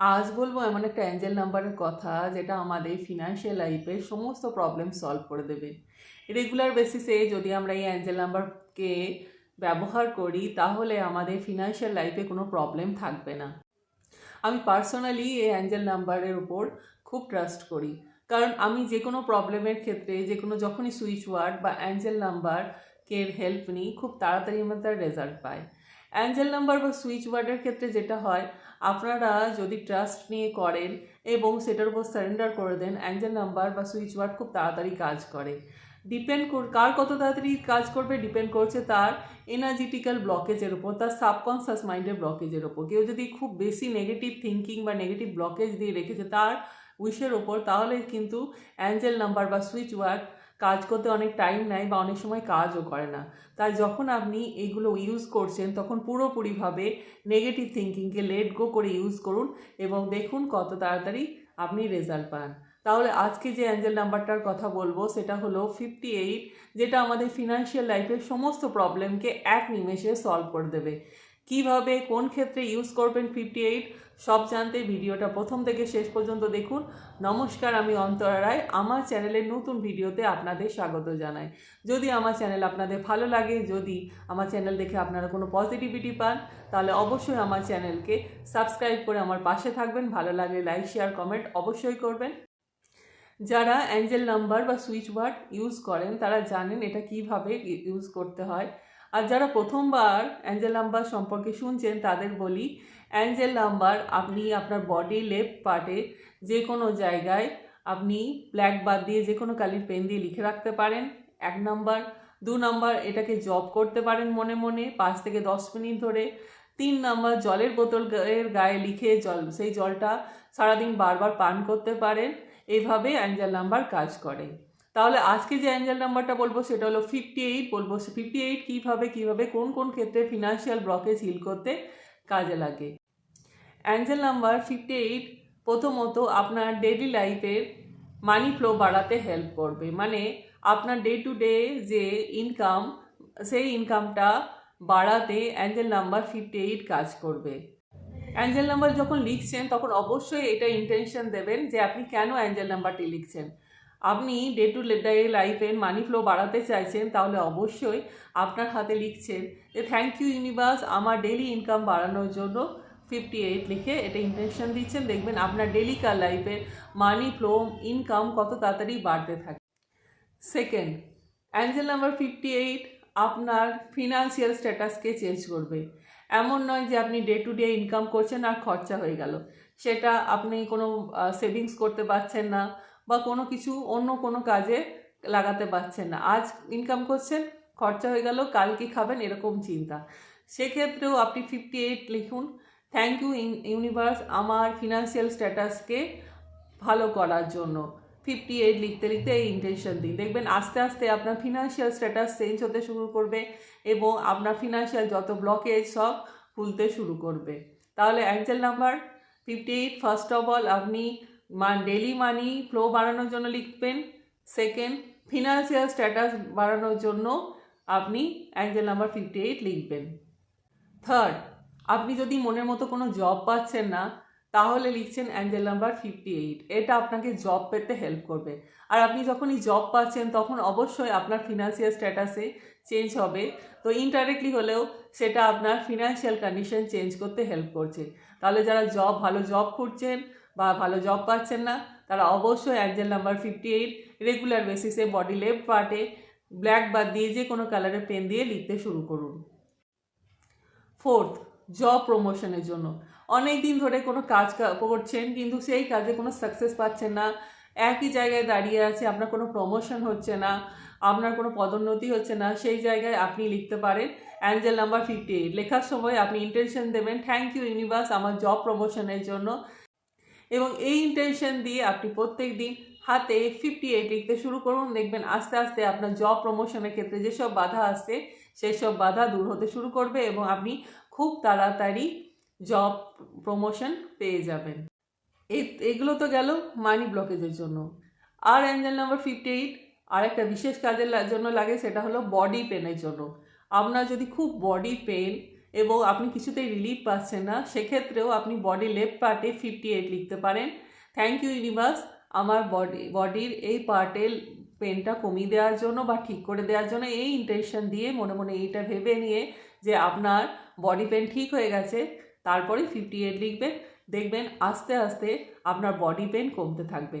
আজ বলব এমন একটা অ্যাঞ্জেল নাম্বারের কথা যেটা আমাদের ফিনান্সিয়াল লাইফে সমস্ত প্রবলেম সলভ করে দেবে। রেগুলার বেসিসে যদি আমরা এই অ্যাঞ্জেল নাম্বারকে ব্যবহার করি, তাহলে আমাদের ফিনান্সিয়াল লাইফে কোনো প্রবলেম থাকবে না। আমি পার্সোনালি এই অ্যাঞ্জেল নাম্বারের উপর খুব ট্রাস্ট করি। কারণ আমি যে কোনো প্রবলেমের ক্ষেত্রে, যে কোনো যখনই সুইচ ওয়ার্ড বা অ্যাঞ্জেল নাম্বার কের হেল্প নিই, খুব তাড়াতাড়ি আমার তার রেজাল্ট পাই অ্যাঞ্জেল নাম্বার বা সুইচ ওয়ার্ডের ক্ষেত্রে যেটা হয়, আপনারা যদি ট্রাস্ট নিয়ে করেন এবং সেটার উপর সারেন্ডার করে দেন, অ্যাঞ্জেল নাম্বার বা সুইচ ওয়ার্ড খুব তাড়াতাড়ি কাজ করে। ডিপেন্ড কর কত তাড়াতাড়ি কাজ করবে ডিপেন্ড করছে তার এনার্জিটিক্যাল ব্লকেজের উপর, তার সাবকনসিয়াস মাইন্ডের ব্লকেজের ওপর কেউ যদি খুব বেশি নেগেটিভ থিঙ্কিং বা নেগেটিভ ব্লকেজ দিয়ে রেখেছে তার উইশের ওপর তাহলে কিন্তু অ্যাঞ্জেল নাম্বার বা সুইচ ওয়ার্ড কাজ করতে অনেক টাইম নেয় বা অনেক সময় কাজও করে না। তাই যখন আপনি এগুলো ইউজ করছেন, তখন পুরোপুরিভাবে নেগেটিভ থিঙ্কিংকে লেট গো করে ইউজ করুন এবং দেখুন কত তাড়াতাড়ি আপনি রেজাল্ট পান। তাহলে আজকে যে অ্যাঞ্জেল নাম্বারটার কথা বলব, সেটা হলো ফিফটি এইট যেটা আমাদের ফিনান্সিয়াল লাইফের সমস্ত প্রবলেমকে এক নিমেষে সলভ করে দেবে। কীভাবে, কোন ক্ষেত্রে ইউজ করবেন ফিফটি এইট সব জানতে ভিডিওটা প্রথম থেকে শেষ পর্যন্ত দেখুন। নমস্কার, আমি অন্তরা রায়। আমার চ্যানেলের নতুন ভিডিওতে আপনাদের স্বাগত জানাই। যদি আমার চ্যানেল আপনাদের ভালো লাগে, যদি আমার চ্যানেল দেখে আপনারা কোনো পজিটিভিটি পান, তাহলে অবশ্যই আমার চ্যানেলকে সাবস্ক্রাইব করে আমার পাশে থাকবেন। ভালো লাগলে লাইক শেয়ার কমেন্ট অবশ্যই করবেন। যারা অ্যাঞ্জেল নাম্বার বা সুইচ ওয়ার্ড ইউজ করেন, তারা জানেন এটা কীভাবে ইউজ করতে হয়। আর যারা প্রথমবার অ্যাঞ্জেল নাম্বার সম্পর্কে শুনছেন, তাদের বলি, অ্যাঞ্জেল নাম্বার আপনি আপনার বডি লেফট পার্টে যে কোনো জায়গায় আপনি ব্ল্যাক বাদ দিয়ে যে কোনো কালির পেন দিয়ে লিখে রাখতে পারেন। এক নাম্বার, দু নাম্বার এটাকে জব করতে পারেন মনে মনে পাঁচ থেকে দশ মিনিট ধরে। তিন নাম্বার, জলের বোতল এর গায়ে লিখে জল, সেই জলটা সারাদিন বারবার পান করতে পারেন। এইভাবে অ্যাঞ্জেল নাম্বার কাজ করে। তাহলে আজকে যে অ্যাঞ্জেল নাম্বারটা বলব, সেটা হলো ফিফটি এইট বলব ফিফটি এইট কীভাবে কীভাবে, কোন কোন ক্ষেত্রে ফিনান্সিয়াল ব্লকেজ হিল করতে কাজে লাগে। অ্যাঞ্জেল নাম্বার ফিফটি এইট প্রথমত আপনার ডেলি লাইফের মানি ফ্লো বাড়াতে হেল্প করবে। মানে আপনার ডে টু ডে যে ইনকাম সেই ইনকামটা বাড়াতে অ্যাঞ্জেল নাম্বার ফিফটি এইট কাজ করবে। অ্যাঞ্জেল নাম্বার যখন লিখছেন, তখন অবশ্যই এটা ইন্টেনশন দেবেন যে আপনি কেন অ্যাঞ্জেল নাম্বারটি লিখছেন। আপনি ডে টু ডে লাইফের মানি ফ্লো বাড়াতে চাইছেন, তাহলে অবশ্যই আপনার হাতে লিখছেন যে থ্যাংক ইউ ইউনিভার্স আমার ডেলি ইনকাম বাড়ানোর জন্য ফিফটি এইট লিখে এটা ইন্টেনশন দিচ্ছেন। দেখবেন আপনার ডেলিকার লাইফের মানি ফ্লো ইনকাম কত তাড়াতাড়ি বাড়তে থাকে। Second angel number fifty eight আপনার ফিনান্সিয়াল স্ট্যাটাসকে চেঞ্জ করবে। এমন নয় যে আপনি ডে টু ডে ইনকাম করছেন আর খরচা হয়ে গেল। সেটা আপনি কোনো সেভিংস করতে পারছেন না। বা কোনো কিছু অন্য কোনো কাজে লাগাতে পারছেন না। আজ ইনকাম করছেন, খরচা হয়ে গেল কাল কি খাবেন, এরকম চিন্তা। সেক্ষেত্রেও আপনি ফিফটি এইট লিখুন থ্যাংক ইউ ইউনিভার্স আমার ফিনান্সিয়াল স্ট্যাটাসকে ভালো করার জন্য। ফিফটি এইট লিখতে লিখতে এই ইন্টেনশন দিন। দেখবেন আস্তে আস্তে আপনার ফিনান্সিয়াল স্ট্যাটাস চেঞ্জ হতে শুরু করবে এবং আপনার ফিনান্সিয়াল যত ব্লকেজ সব খুলতে শুরু করবে। তাহলে angel number fifty eight first of all আপনি ডেলি মানি ফ্লো বাড়ানোর জন্য লিখবেন। সেকেন্ড ফিনান্সিয়াল স্ট্যাটাস বাড়ানোর জন্য আপনি অ্যাঞ্জেল নাম্বার ফিফটি এইট লিখবেন। থার্ড আপনি যদি মনের মতো কোনো জব পাচ্ছেন না, তাহলে লিখছেন অ্যাঞ্জেল নাম্বার ফিফটি এইট এটা আপনাকে জব পেতে হেল্প করবে। আর আপনি যখনই জব পাচ্ছেন, তখন অবশ্যই আপনার ফিনান্সিয়াল স্ট্যাটাসে চেঞ্জ হবে। তো ইনডাইরেক্টলি হলেও সেটা আপনার ফিনান্সিয়াল কন্ডিশন চেঞ্জ করতে হেল্প করছে। তাহলে যারা জব ভালো জব খুঁজছেন বা ভালো জব পাচ্ছেন না, তারা অবশ্যই angel number fifty eight regular বেসিসে বডি লেফট পার্টে ব্ল্যাক বাদ দিয়ে যে কোনো কালারের পেন দিয়ে লিখতে শুরু করুন। ফোর্থ জব প্রমোশনের জন্য। অনেক দিন ধরে কোনো কাজ করছেন কিন্তু সেই কাজে কোনো সাকসেস পাচ্ছেন না। একই জায়গায় দাঁড়িয়ে আছে, আপনার কোনো প্রমোশন হচ্ছে না, আপনার কোনো পদোন্নতি হচ্ছে না, সেই জায়গায় আপনি লিখতে পারেন অ্যাঞ্জেল নাম্বার ফিফটি এইট লেখার সময় আপনি ইন্টেনশন দেবেন থ্যাংক ইউ ইউনিভার্স আমার জব প্রমোশনের জন্য। এবং এই ইন্টেনশন দিয়ে আপনি প্রত্যেক দিন হাতে ফিফটি এইট লিখতে শুরু করুন। দেখবেন আস্তে আস্তে আপনার জব প্রমোশনের ক্ষেত্রে যেসব বাধা আসছে সেই সব বাধা দূর হতে শুরু করবে এবং আপনি খুব তাড়াতাড়ি জব প্রমোশন পেয়ে যাবেন। এগুলো তো গেল মানি ব্লকেজের জন্য। আর অ্যাঞ্জেল নাম্বার ফিফটি এইট আর একটা বিশেষ কাজের জন্য লাগে, সেটা হলো বডি পেনের জন্য। আপনার যদি খুব বডি পেন এবং আপনি কিছুতেই রিলিফ পাচ্ছেন না, সেক্ষেত্রেও আপনি বডি লেফট পার্টে ফিফটি এইট লিখতে পারেন। থ্যাংক ইউ ইউনিভার্স আমার বডি বডির এই পার্টে পেনটা কমিয়ে দেওয়ার জন্য বা ঠিক করে দেওয়ার জন্য এই ইন্টেনশন দিয়ে মনে মনে এইটা ভেবে নিয়ে যে আপনার বডি পেন ঠিক হয়ে গেছে, তারপরে ফিফটি এইট লিখবেন, দেখবেন আস্তে আস্তে আপনার বডি পেন কমতে থাকবে।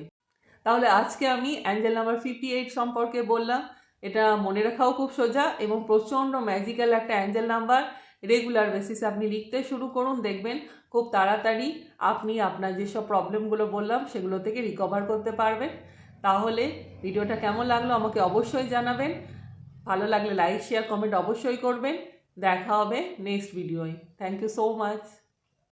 তাহলে আজকে আমি অ্যাঞ্জেল নাম্বার ফিফটি এইট সম্পর্কে বললাম, এটা মনে রাখাও খুব সোজা এবং প্রচণ্ড ম্যাজিক্যাল একটা অ্যাঞ্জেল নাম্বার রেগুলার বেসিসে আপনি লিখতে শুরু করুন, দেখবেন খুব তাড়াতাড়ি আপনি আপনার যেসব প্রবলেমগুলো বললাম, সেগুলো থেকে রিকভার করতে পারবেন। তাহলে ভিডিওটা কেমন লাগল আমাকে অবশ্যই জানাবেন। ভালো লাগলে লাইক শেয়ার কমেন্ট অবশ্যই করবেন। দেখা হবে নেক্সট ভিডিওয় থ্যাংক ইউ সো মাচ